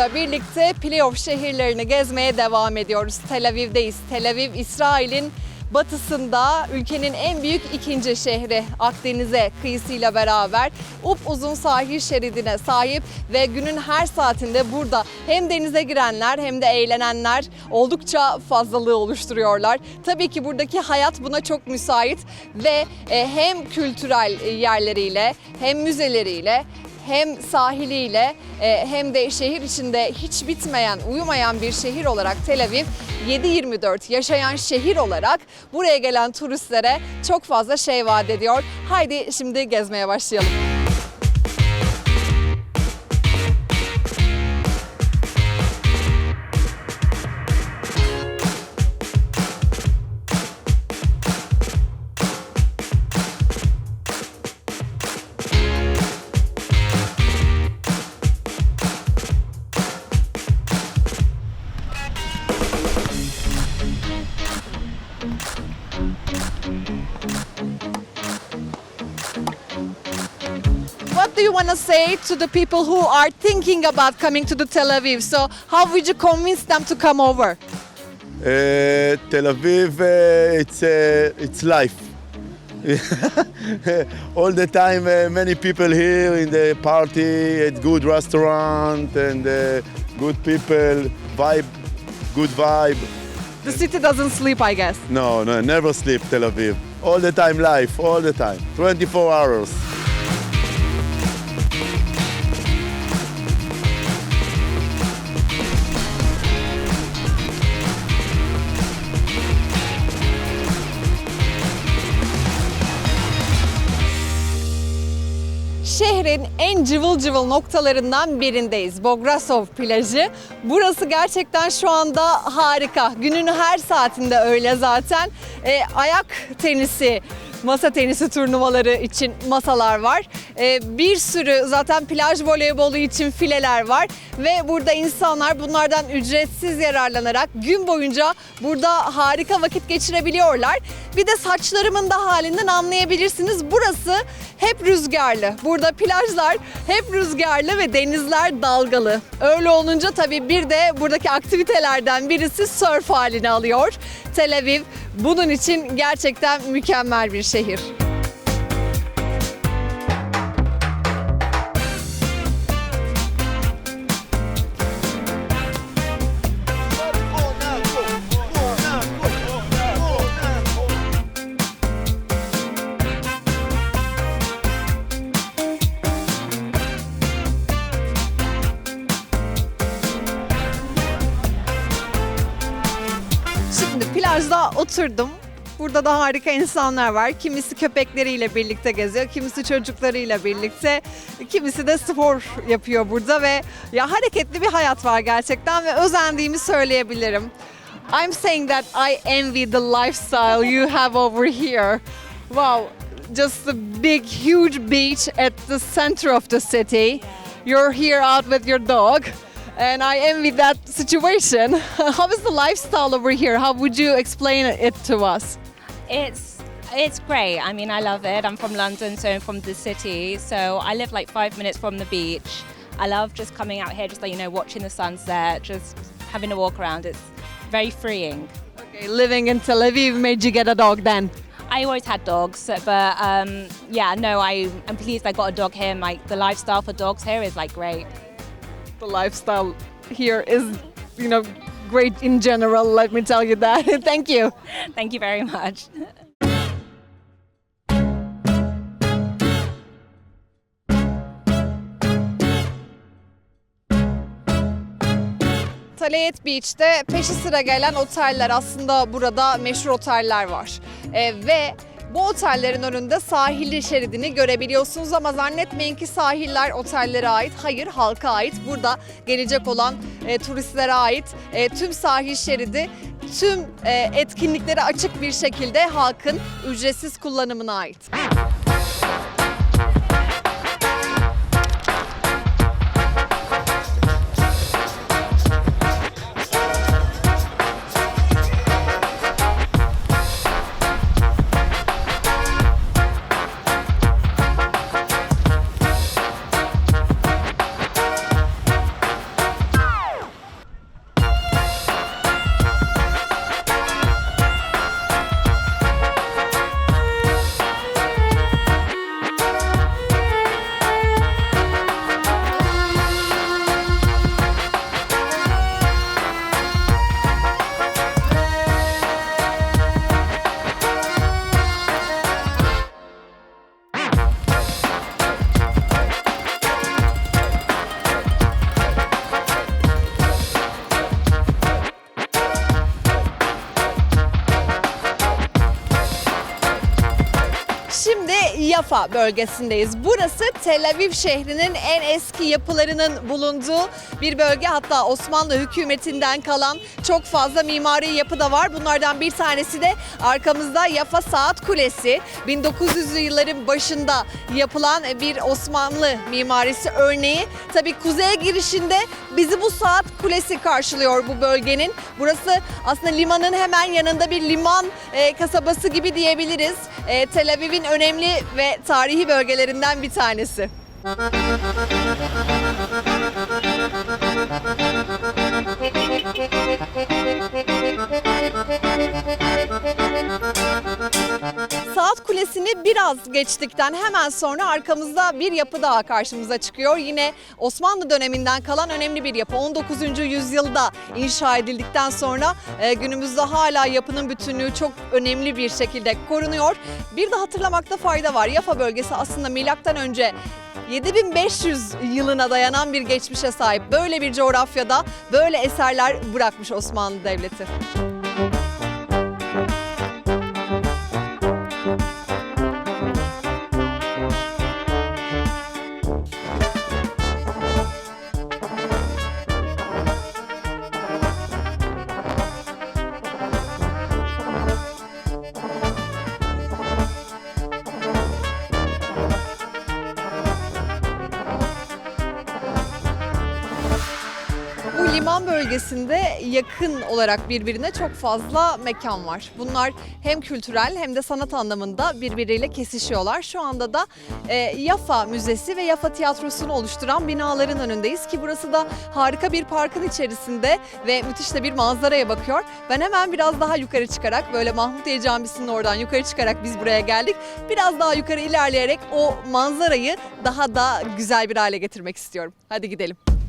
turla birlikte playoff şehirlerini gezmeye devam ediyoruz. Tel Aviv'deyiz. Tel Aviv, İsrail'in batısında ülkenin en büyük ikinci şehri Akdeniz'e kıyısıyla beraber uzun sahil şeridine sahip ve günün her saatinde burada hem denize girenler hem de eğlenenler oldukça fazlalığı oluşturuyorlar. Tabii ki buradaki hayat buna çok müsait ve e, hem kültürel yerleriyle hem müzeleriyle hem sahiliyle e, hem de şehir içinde hiç bitmeyen, uyumayan bir şehir olarak Tel Aviv 7-24 yaşayan şehir olarak buraya gelen turistlere çok fazla şey vaat ediyor. Haydi şimdi gezmeye başlayalım. Want to say to the people who are thinking about coming to the Tel Aviv? So how would you convince them to come over? Uh, Tel Aviv, uh, it's uh, it's life. All the time, uh, many people here in the party, at good restaurant and uh, good people, vibe, good vibe. The city doesn't sleep, I guess. No, no, never sleep Tel Aviv. All the time, life, all the time, 24 hours. Şehrin en cıvıl cıvıl noktalarından birindeyiz. Bograsov plajı. Burası gerçekten şu anda harika. Günün her saatinde öyle zaten. E, ayak tenisi, masa tenisi turnuvaları için masalar var. E, bir sürü zaten plaj voleybolu için fileler var. Ve burada insanlar bunlardan ücretsiz yararlanarak gün boyunca burada harika vakit geçirebiliyorlar. Bir de saçlarımın da halinden anlayabilirsiniz. Burası hep rüzgarlı. Burada plajlar hep rüzgarlı ve denizler dalgalı. Öyle olunca tabii bir de buradaki aktivitelerden birisi surf halini alıyor. Tel Aviv bunun için gerçekten mükemmel bir şehir. Plajda oturdum. Burada da harika insanlar var. Kimisi köpekleriyle birlikte geziyor, kimisi çocuklarıyla birlikte, kimisi de spor yapıyor burada ve ya hareketli bir hayat var gerçekten ve özendiğimi söyleyebilirim. I'm saying that I envy the lifestyle you have over here. Wow, just a big huge beach at the center of the city. You're here out with your dog. And I envy that situation. How is the lifestyle over here? How would you explain it to us? It's it's great. I mean, I love it. I'm from London, so I'm from the city. So I live like five minutes from the beach. I love just coming out here, just like you know, watching the sunset, just having a walk around. It's very freeing. Okay, living in Tel Aviv made you get a dog then. I always had dogs, but um, yeah, no, I am pleased I got a dog here. Like the lifestyle for dogs here is like great. The lifestyle here is, you know, great in general, let me tell you that. Thank you. Thank you very much. Talayet Beach'te peşi sıra gelen oteller aslında burada meşhur oteller var. Ee, ve bu otellerin önünde sahili şeridini görebiliyorsunuz ama zannetmeyin ki sahiller otellere ait. Hayır halka ait. Burada gelecek olan e, turistlere ait e, tüm sahil şeridi tüm e, etkinliklere açık bir şekilde halkın ücretsiz kullanımına ait. Bölgesindeyiz. Burası Tel Aviv şehrinin en eski yapılarının bulunduğu bir bölge. Hatta Osmanlı hükümetinden kalan çok fazla mimari yapı da var. Bunlardan bir tanesi de arkamızda Yafa Saat Kulesi. 1900'lü yılların başında yapılan bir Osmanlı mimarisi örneği. Tabii kuzeye girişinde bizi bu saat kulesi karşılıyor bu bölgenin. Burası aslında limanın hemen yanında bir liman e, kasabası gibi diyebiliriz. E, Tel Aviv'in önemli ve tarihi bölgelerinden bir tanesi. Thank you. Saat Kulesi'ni biraz geçtikten hemen sonra arkamızda bir yapı daha karşımıza çıkıyor. Yine Osmanlı döneminden kalan önemli bir yapı. 19. yüzyılda inşa edildikten sonra e, günümüzde hala yapının bütünlüğü çok önemli bir şekilde korunuyor. Bir de hatırlamakta fayda var. Yafa bölgesi aslında milattan önce 7500 yılına dayanan bir geçmişe sahip. Böyle bir coğrafyada böyle eserler bırakmış Osmanlı Devleti. Yakın olarak birbirine çok fazla mekan var. Bunlar hem kültürel hem de sanat anlamında birbiriyle kesişiyorlar. Şu anda da e, Yafa Müzesi ve Yafa Tiyatrosu'nu oluşturan binaların önündeyiz ki burası da harika bir parkın içerisinde ve müthiş de bir manzaraya bakıyor. Ben hemen biraz daha yukarı çıkarak böyle Mahmutiye Camisi'nin oradan yukarı çıkarak biz buraya geldik. Biraz daha yukarı ilerleyerek o manzarayı daha da güzel bir hale getirmek istiyorum. Hadi gidelim.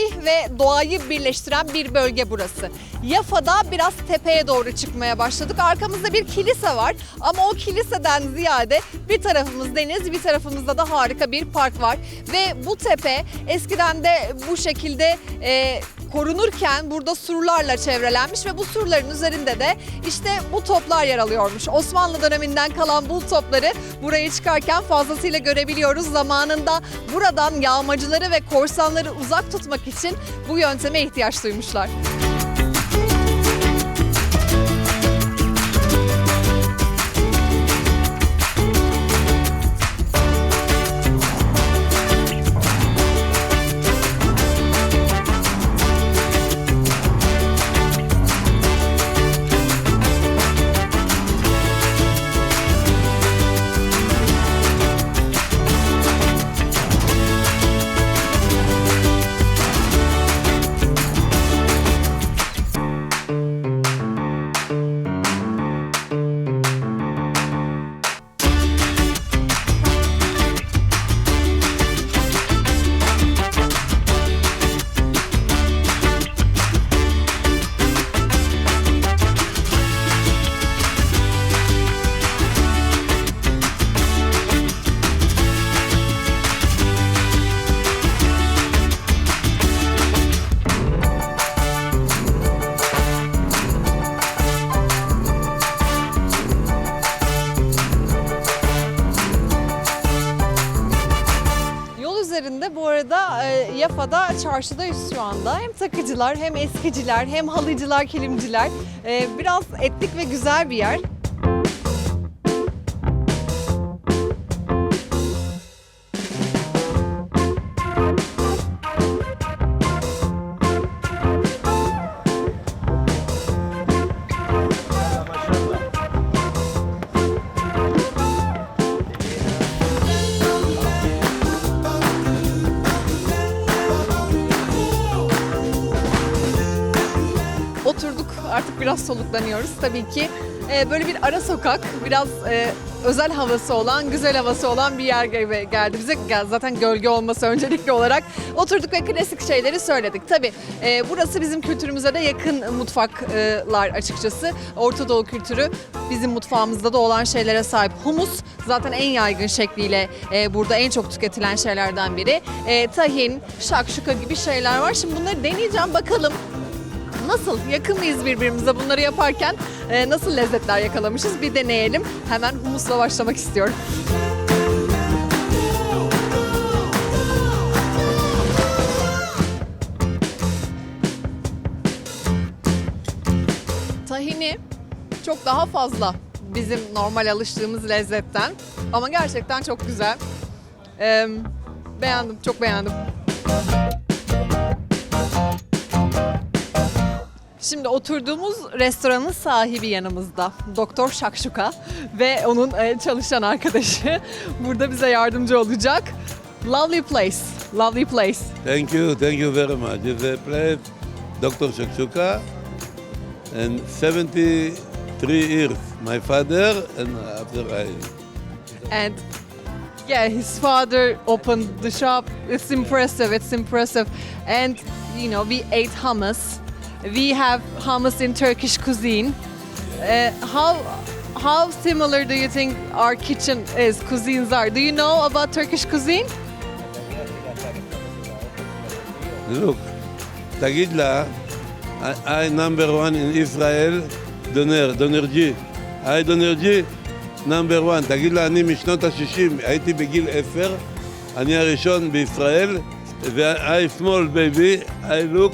Tarih ve doğayı birleştiren bir bölge burası. Yafa'da biraz tepeye doğru çıkmaya başladık. Arkamızda bir kilise var ama o kiliseden ziyade bir tarafımız deniz, bir tarafımızda da harika bir park var. Ve bu tepe eskiden de bu şekilde e, korunurken burada surlarla çevrelenmiş ve bu surların üzerinde de işte bu toplar yer alıyormuş. Osmanlı döneminden kalan bu topları buraya çıkarken fazlasıyla görebiliyoruz. Zamanında buradan yağmacıları ve korsanları uzak tutmak için bu yönteme ihtiyaç duymuşlar. Üzerinde bu arada e, Yafa'da çarşıdayız şu anda. Hem takıcılar hem eskiciler hem halıcılar, kilimciler. E, biraz etnik ve güzel bir yer. Soluklanıyoruz. Tabii ki e, böyle bir ara sokak, biraz e, özel havası olan, güzel havası olan bir yer geldi bize. Zaten gölge olması öncelikli olarak. Oturduk ve klasik şeyleri söyledik. Tabii e, burası bizim kültürümüze de yakın mutfaklar açıkçası. Orta Doğu kültürü bizim mutfağımızda da olan şeylere sahip. Humus zaten en yaygın şekliyle e, burada en çok tüketilen şeylerden biri. E, tahin, şakşuka gibi şeyler var. Şimdi bunları deneyeceğim bakalım. Nasıl? Yakın mıyız birbirimize bunları yaparken? e, nasıl lezzetler yakalamışız? Bir deneyelim. Hemen humusla başlamak istiyorum. Tahini çok daha fazla bizim normal alıştığımız lezzetten. Ama gerçekten çok güzel. Ee, beğendim, çok beğendim. Şimdi oturduğumuz restoranın sahibi yanımızda. Doktor Şakşuka ve onun e, çalışan arkadaşı burada bize yardımcı olacak. Lovely place, lovely place. Thank you, thank you very much. It's a place, Dr. Shakshuka, and 73 years. My father, and after I. And yeah, his father opened the shop. It's impressive. It's impressive. And you know, we ate hummus. We have hummus in Turkish cuisine. Uh, how how similar do you think our kitchen is cuisines are? Do you know about Turkish cuisine? Look, תגיד לה, I, I number one in Israel, דונר, דונרג'י. I דונרג'י, number one. תגיד לה, אני משנות ה-60, הייתי בגיל עשר, אני הראשון בישראל, ו-I small baby, I look,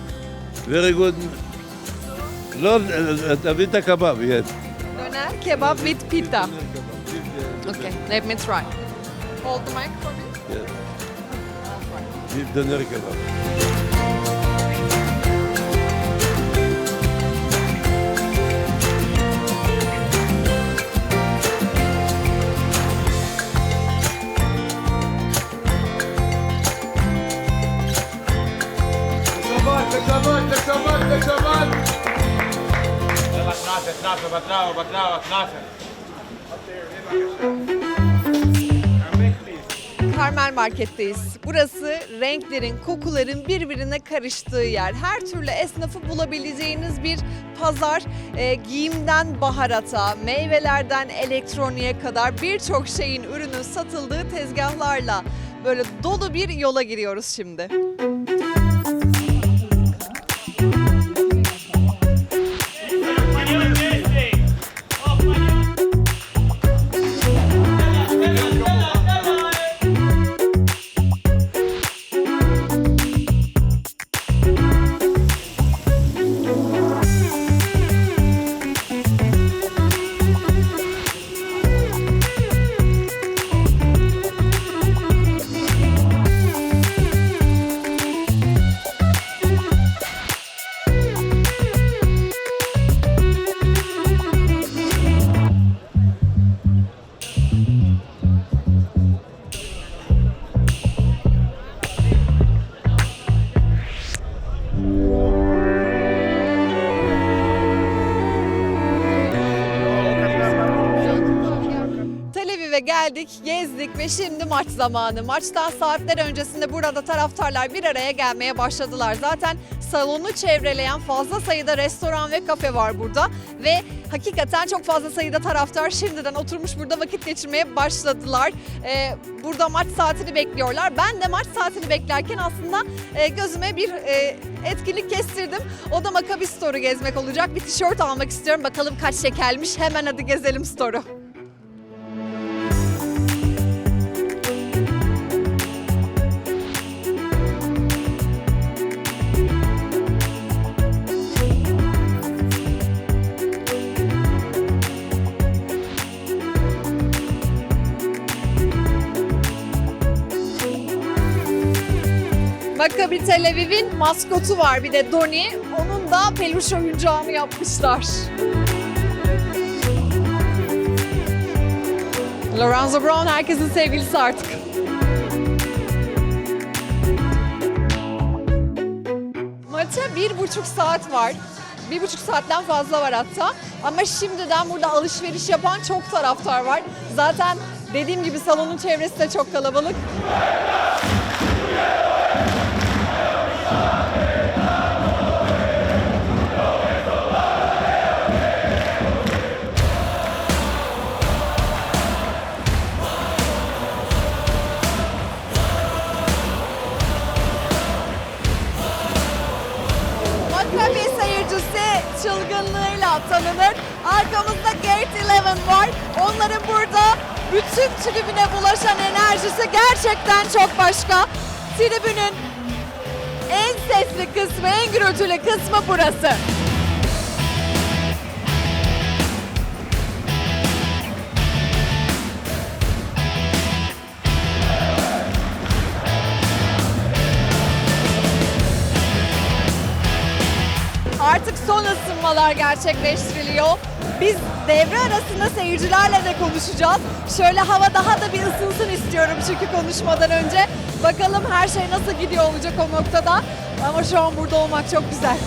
Very good. לא, תביא את הקבב, yes. Döner kebab with pita. Okay, let me try. Hold the mic for me. Yes. Kaçamak, kaçamak, kaçamak. Yalla knafe. Karmel Market'teyiz. Burası renklerin, kokuların birbirine karıştığı yer. Her türlü esnafı bulabileceğiniz bir pazar. E, giyimden baharata, meyvelerden elektroniğe kadar birçok şeyin ürünün satıldığı tezgahlarla böyle dolu bir yola giriyoruz şimdi. Geldik, gezdik ve şimdi maç zamanı. Maçtan saatler öncesinde burada taraftarlar bir araya gelmeye başladılar. Zaten salonu çevreleyen fazla sayıda restoran ve kafe var burada ve hakikaten çok fazla sayıda taraftar şimdiden oturmuş burada vakit geçirmeye başladılar. Ee, burada maç saatini bekliyorlar. Ben de maç saatini beklerken aslında e, gözüme bir e, etkinlik kestirdim. O da Maccabi Store'u gezmek olacak. Bir tişört almak istiyorum. Bakalım kaç şekelmiş. Hemen hadi gezelim Store'u. Maccabi Tel Aviv'in maskotu var bir de Doni. Onun da peluş oyuncağını yapmışlar. Lorenzo Brown herkesin sevgilisi artık. Maça bir buçuk saat var. Bir buçuk saatten fazla var hatta. Ama şimdiden burada alışveriş yapan çok taraftar var. Zaten dediğim gibi salonun çevresi de çok kalabalık. Çılgınlığıyla tanınır. Arkamızda Gate 11 var. Onların burada bütün tribüne bulaşan enerjisi gerçekten çok başka. Tribünün en sesli kısmı, en gürültülü kısmı burası. Son ısınmalar gerçekleştiriliyor. Biz devre arasında seyircilerle de konuşacağız. Şöyle hava daha da bir ısınsın istiyorum çünkü konuşmadan önce. Bakalım her şey nasıl gidiyor olacak o noktada. Ama şu an burada olmak çok güzel.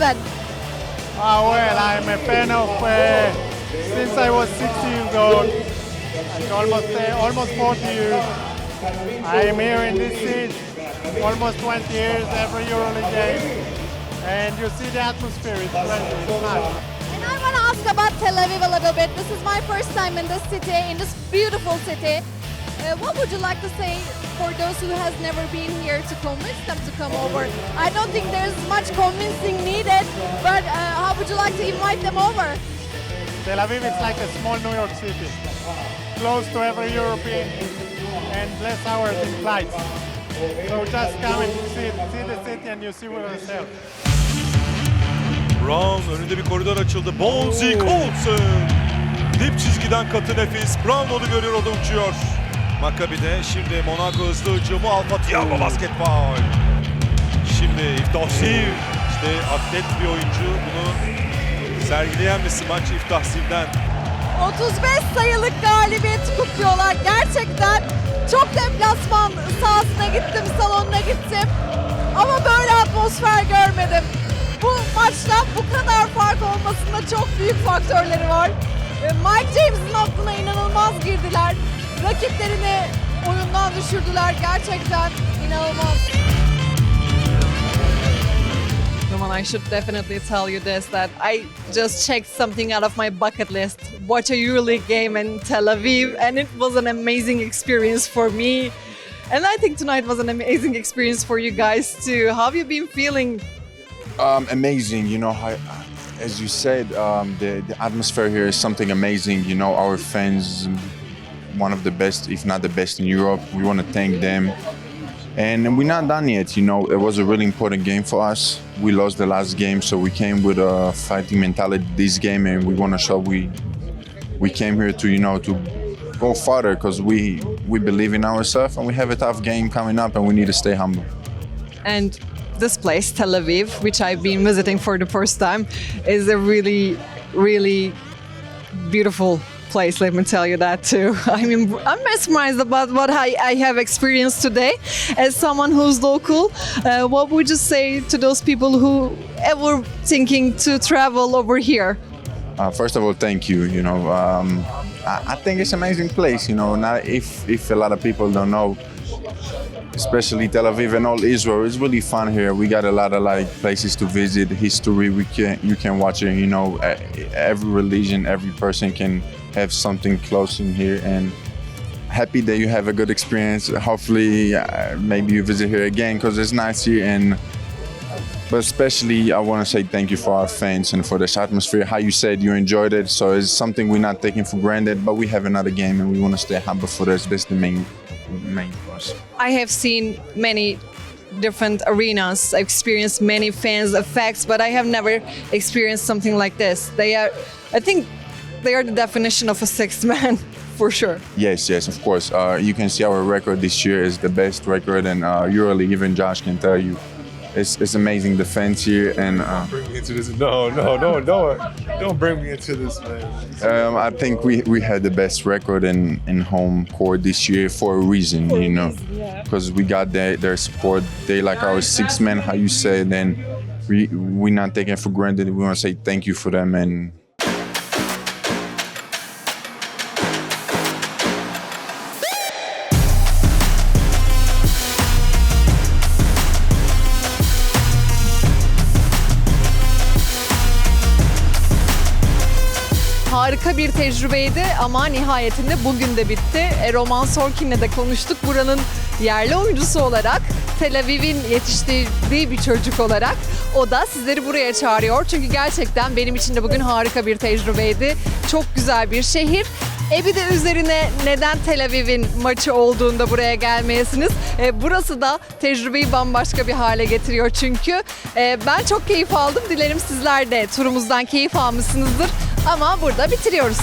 11? Ah, well, I'm a fan of uh, since I was six years old, like almost uh, almost 40 years. I'm here in this seat almost 20 years every EuroLeague game, and you see the atmosphere. It's crazy. It's nice. And I want to ask about Tel Aviv a little bit. This is my first time in this city, in this beautiful city. Uh, what would you like to say for those who has never been here to convince them to come over? I don't think there's much convincing needed, but uh, how would you like to invite them over? Tel Aviv is like a small New York City, close to every European, and less hours in flights. So just come and see, see the city, and you see for yourself. Brown önünde bir koridor açıldı. Bonzi Colson. Dip çizgiden katı nefis. Brown onu görüyor o da uçuyor. Maccabi'de şimdi Monaco hızlı hücumu Alfa Thiago basket foul. Şimdi İftahsiv. İşte atlet bir oyuncu. Bunu sergileyen bir smaç İftahsiv'den. 35 sayılık galibiyeti kutluyorlar. Gerçekten çok deplasman sahasına gittim, salonuna gittim. Ama böyle atmosfer görmedim. Bu maçta bu kadar fark olmasında çok büyük faktörleri var. E, Mike James'in aklına inanılmaz girdiler. Rakiplerini oyundan düşürdüler. Gerçekten inanılmaz. Roman, I should definitely tell you this that I just checked something out of my bucket list. Watch a EuroLeague game in Tel Aviv, and it was an amazing experience for me. And I think tonight was an amazing experience for you guys too. How have you been feeling? Um, amazing, you know, how, as you said, um, the, the atmosphere here is something amazing. You know, our fans, one of the best, if not the best in Europe. We want to thank them. And we're not done yet, you know, it was a really important game for us. We lost the last game, so we came with a fighting mentality this game, and we want to show we we came here to, you know, to go further because we we believe in ourselves and we have a tough game coming up, and we need to stay humble. And this place, Tel Aviv, which I've been visiting for the first time, is a really, really beautiful place. Let me tell you that too. I mean, I'm mesmerized about what I, I have experienced today. As someone who's local, uh, what would you say to those people who ever thinking to travel over here? Uh, first of all, thank you. You know, um, I, I think it's an amazing place. You know, not if if a lot of people don't know, especially Tel Aviv and all Israel. It's really fun here. We got a lot of like places to visit, history. We can you can watch it. You know, every religion, every person can have something close in here and. Happy that you have a good experience. Hopefully, uh, maybe you visit here again because it's nice here. And but especially, I want to say thank you for our fans and for this atmosphere. How you said you enjoyed it, so it's something we're not taking for granted. But we have another game, and we want to stay humble for this. That's the main, main us. I have seen many different arenas, I've experienced many fans effects, but I have never experienced something like this. They are, I think, they are the definition of a sixth man for sure. Yes, yes, of course. Uh, you can see our record this year is the best record, and uh, EuroLeague. Even Josh can tell you, it's, it's amazing defense here, and uh, bring me into this. No, no, no, no, don't bring me into this, man. um, I think we, we had the best record in, in home court this year for a reason, you know, because we got their, their support. They like our six men, how you said, and we we're not taking it for granted. We want to say thank you for them and. Harika bir tecrübeydi ama nihayetinde bugün de bitti. E, Roman Sorkin'le de konuştuk. Buranın yerli oyuncusu olarak, Tel Aviv'in yetiştirdiği bir çocuk olarak o da sizleri buraya çağırıyor. Çünkü gerçekten benim için de bugün harika bir tecrübeydi. Çok güzel bir şehir. E bir de üzerine neden Tel Aviv'in maçı olduğunda buraya gelmeyesiniz? E, burası da tecrübeyi bambaşka bir hale getiriyor çünkü. E, ben çok keyif aldım. Dilerim sizler de turumuzdan keyif almışsınızdır. Ama burada bitiriyoruz.